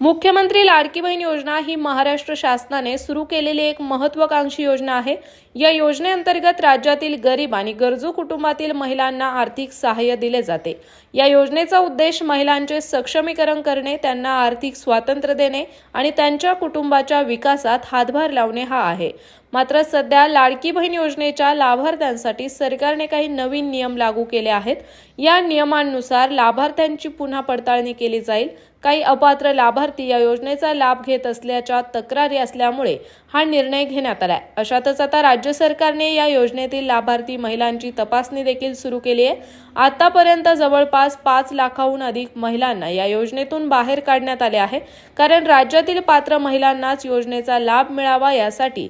मुख्यमंत्री लाडकी बहीण योजना ही महाराष्ट्र शासनाने सुरू केलेली एक महत्वाकांक्षी योजना आहे. या योजनेअंतर्गत राज्यातील गरीब आणि गरजू कुटुंबातील महिलांना आर्थिक सहाय्य दिले जाते. या योजनेचा उद्देश महिलांचे सक्षमीकरण करणे त्यांना आर्थिक स्वातंत्र्य देणे आणि त्यांच्या कुटुंबाच्या विकासात हातभार लावणे हा आहे. मात्र सध्या लाडकी बहीण योजनेच्या लाभार्थ्यांसाठी सरकारने काही नवीन नियम लागू केले आहेत. या नियमांनुसार लाभार्थ्यांची पुन्हा पडताळणी केली जाईल. काही अपात्र लाभार्थी या योजनेचा लाभ घेत असल्याच्या तक्रारी असल्यामुळे हा निर्णय घेण्यात आलाय. अशातच आता राज्य सरकारने या योजनेतील लाभार्थी महिलांची तपासणी देखील सुरू केली आहे. आतापर्यंत जवळपास पाच लाखाहून अधिक महिलांना या योजनेतून बाहेर काढण्यात आले आहे. कारण राज्यातील पात्र महिलांनाच योजनेचा लाभ मिळावा यासाठी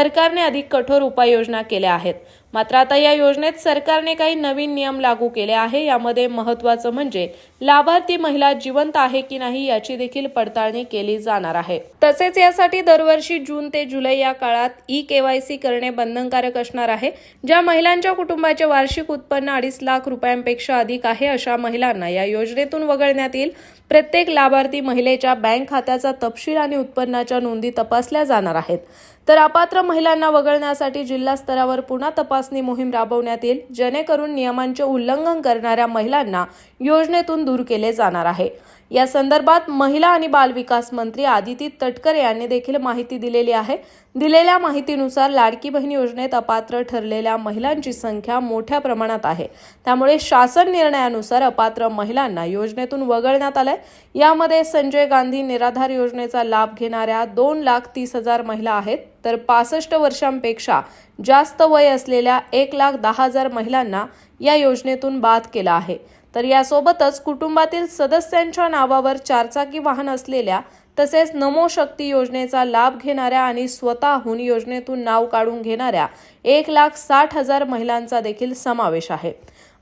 सरकारने अधिक कठोर उपाययोजना केल्या आहेत. मात्र आता या योजनेत सरकारने काही नवीन नियम लागू केले आहे. यामध्ये महत्वाचं म्हणजे लाभार्थी महिला जिवंत आहे की नाही याची देखील पडताळणी केली जाणार आहे. तसेच यासाठी दरवर्षी जून ते जुलै या काळात ई केवायसी करणे बंधनकारक असणार आहे. ज्या महिलांच्या कुटुंबाचे वार्षिक उत्पन्न अडीच लाख रुपयांपेक्षा अधिक आहे अशा महिलांना या योजनेतून वगळण्यात येईल. प्रत्येक लाभार्थी महिलेच्या बँक खात्याचा तपशील आणि उत्पन्नाच्या नोंदी तपासल्या जाणार आहेत. तर अपात्र महिलांना वगळण्यासाठी जिल्हा स्तरावर पुन्हा तपासणी मोहीम राबवण्यात येईल जेणेकरून नियमांचे उल्लंघन करणाऱ्या महिलांना योजनेतून दूर केले जाणार आहे. या संदर्भात महिला आणि बालविकास मंत्री आदिती तटकरे यांनी देखील माहिती दिलेली आहे. दिलेल्या माहितीनुसार लाडकी बहीण योजनेत अपात्र ठरलेल्या महिलांची संख्या मोठ्या प्रमाणात आहे. त्यामुळे शासन निर्णयानुसार अपात्र महिलांना योजनेतून वगळण्यात आलंय. यामध्ये संजय गांधी निराधार योजनेचा लाभ घेणाऱ्या दोन लाख तीस हजार महिला आहेत. तर पासष्ट वर्षांपेक्षा जास्त वय असलेल्या एक लाख दहा हजार महिलांना या योजनेतून बाद केला आहे. तर यासोबतच कुटुंबातील सदस्यांच्या नावावर चारचाकी वाहन असलेल्या तसेच नमो शक्ती योजनेचा लाभ घेणाऱ्या आणि स्वतःहून योजनेतून नाव काढून घेणाऱ्या एक लाख साठ हजार महिलांचा देखील समावेश आहे.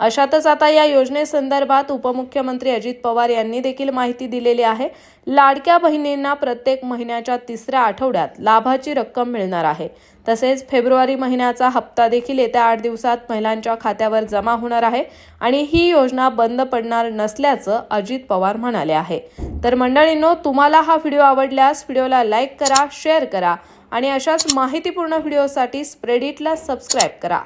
अशातच आता या योजनेसंदर्भात उपमुख्यमंत्री अजित पवार यांनी देखील माहिती दिलेली आहे. लाडक्या बहिणींना प्रत्येक महिन्याच्या तिसऱ्या आठवड्यात लाभाची रक्कम मिळणार आहे. तसेच फेब्रुवारी महिन्याचा हप्ता देखील येत्या आठ दिवसात महिलांच्या खात्यावर जमा होणार आहे आणि ही योजना बंद पडणार नसल्याचं अजित पवार म्हणाले आहे. तर मंडळींनो तुम्हाला हा व्हिडिओ आवडल्यास व्हिडिओला लाईक करा शेअर करा आणि अशाच माहितीपूर्ण व्हिडिओसाठी स्प्रेडिटला सबस्क्राईब करा.